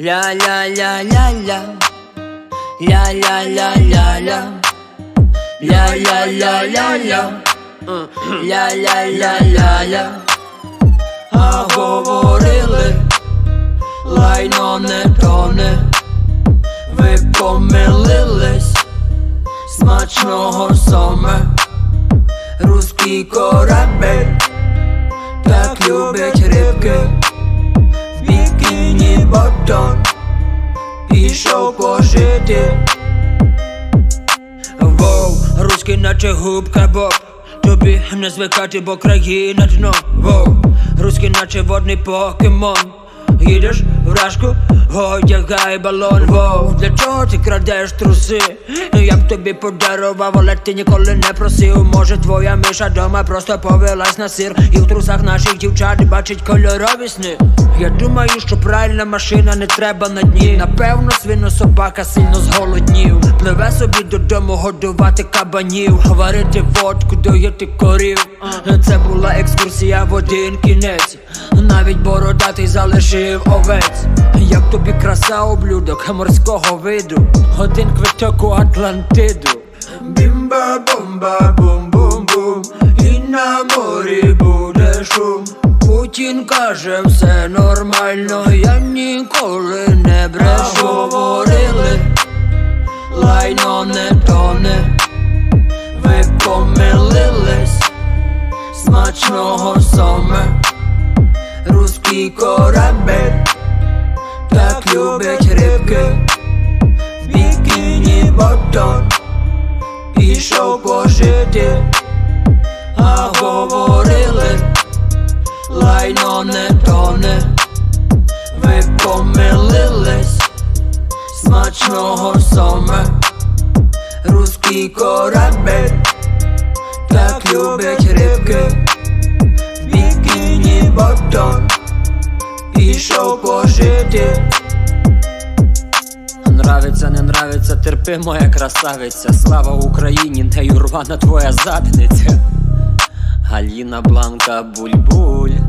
Ля ля ля ля ля. Ля ля ля ля ля. Ля ля ля ля ля. Ля ля ля ля ля. А говорили Лайно не тоне Ви помилились. Смачного соме Руський корабель Так любить рибки бікіні Пішов пожити Воу, руський наче губка боб. Тобі не звикати, бо країна дно. Воу, руський наче водний покемон Їдеш в рашку, одягай балон Воу, для чого ти крадеш труси? Я б тобі подарував, але ти ніколи не просив. Може твоя миша дома просто повелась на сир. І в трусах наших дівчат бачить кольорові сни. Я думаю, що правильна машина не треба на дні. Напевно, свино собака сильно зголоднів. Пливе собі додому годувати кабанів. Варити водку, доїти корів. Це була екскурсія в один кінець. Навіть бородатий залишив овець. Як тобі краса облюдок морського виду? Один квиток у Атлантиду. Бімба бомба бум бум бум. І на морі буде шум. Путін каже, все нормально, я ніколи не брешу лайно не тоне. Ви помилились. Смачного соме. Руський корабель. Так любить рибки. В бікіні ботон Пішов пожити А говорили. Лайно не тоне. Ви помилились. Смачного соме Руський корабель. Так любить рибки. Бікіні ботон Пішов пожити Нравиться, не нравиться, терпи, моя красавиця. Слава Україні, нею рвана твоя задниця. Галіна Бланка Бульбуль